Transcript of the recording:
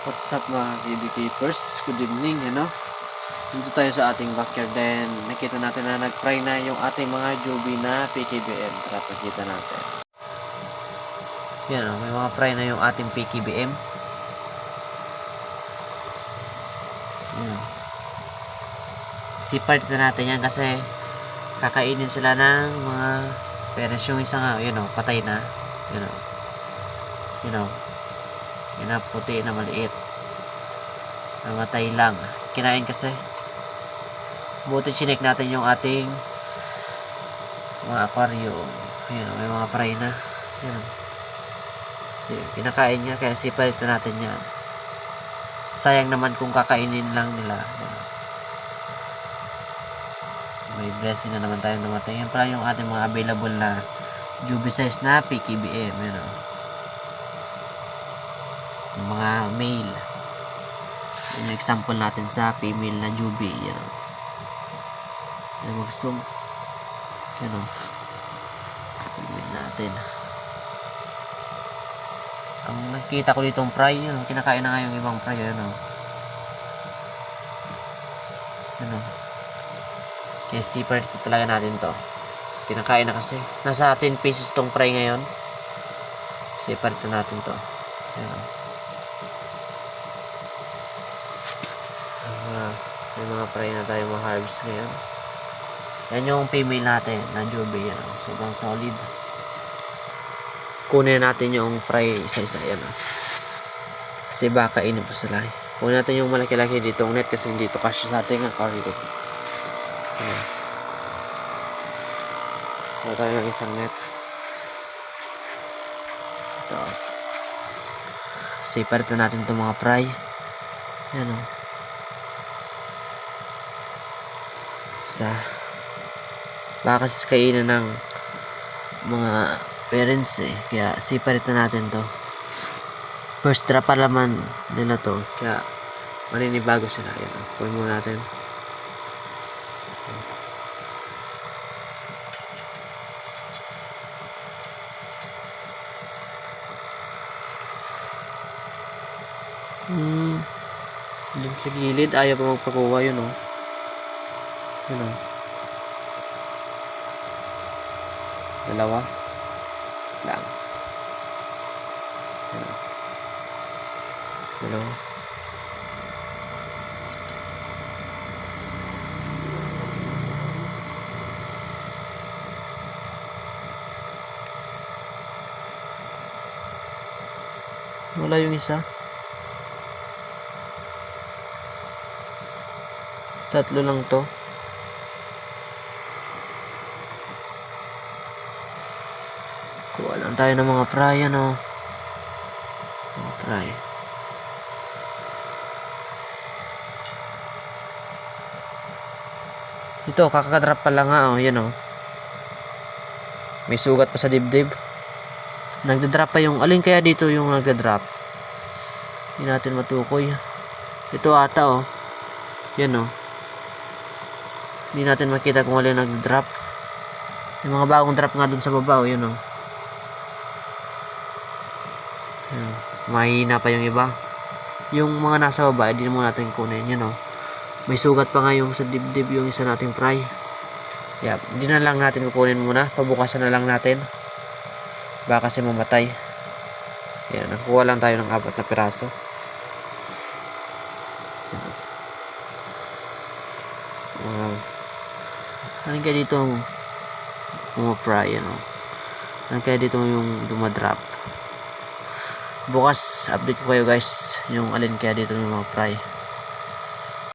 What's up mga KB Keepers? Good evening, ano? Dito tayo sa ating backyard then nakita natin na nag-fry na yung ating mga jubi na PKBM. Tara, pakita natin. Yan o, may mga fry na yung ating PKBM. Yan. Sipart na natin yan kasi kakainin sila ng mga parents yung isa nga, yun o, patay na. Yun o. Yun o. Na puti na maliit. Namatay lang. Kinain kasi. Buti chinek natin yung ating mga aquarium. Yun o, may mga fry na. Yun o. Si, kinakain niya kaya sipalit na natin yan. Sayang naman kung kakainin lang nila. Yan. May blessing na naman tayong dumating. Yan pala yung ating mga available na Juby size na PKBM. Yan o. Yung mga male. Yung example natin sa female na Juby. Yan o. Yan mag-zoom. Yan o. Natin. Ang nakita ko ditong fry, yun o. Kinakain na nga yung ibang fry. Yan o. Yan o. Kaya separate talaga natin to. Kinakain na kasi. Nasa 10 pieces tong fry ngayon. Separate na natin to. Yan o. Ah, may mga fry na tayo mga harvest ngayon. Yan yung female natin na Joby. Yan. Sobrang solid. Kunin natin yung fry isa-isa. Yan o. Kasi baka kainin pa sila. Kunin natin yung malaki-laki ditong net kasi hindi ito kasya sa ating aquarium. Ayan. Kuha tayo ng isang net. Ito. Separate na natin itong mga fry. Yan o. Sa baka kasi kainan ng mga parents eh. Kaya separate na natin to. First drop pa laman nila to. Kaya maninibago sila. Yan. Kuhin muna natin. Hmm. Dun sa gilid, ayaw pa magpakuha yun, oh. Yun, oh. Dalawa. Lang. Yun, oh. Dalawa. Wala yung isa. Tatlo lang to. Kuha lang tayo ng mga fry, ano. Mga fry. Ito, kakadrop pa lang nga, oh. Yan, oh. May sugat pa sa dibdib. Nagda-drop pa yung, alin kaya dito yung nagda-drop? Hindi natin matukoy. Ito ata, oh. Yan, oh. Hindi natin makita kung alin nag-drop. Yung mga bagong drop nga dun sa baba, oh, yun oh. Mahina pa yung iba. Yung mga nasa baba, hindi mo natin kunin, yun oh. May sugat pa nga yung sa dibdib yung isa nating fry. Yeah, hindi na lang natin kukunin muna. Pabukasan na lang natin. Baka kasi mamatay. Yan, nakuha lang tayo ng apat na piraso. Wow. Ano kaya dito ang pumapry, ano? Ano kaya dito yung dumadrop? Bukas, update ko kayo guys, yung alin kaya dito yung mga fry.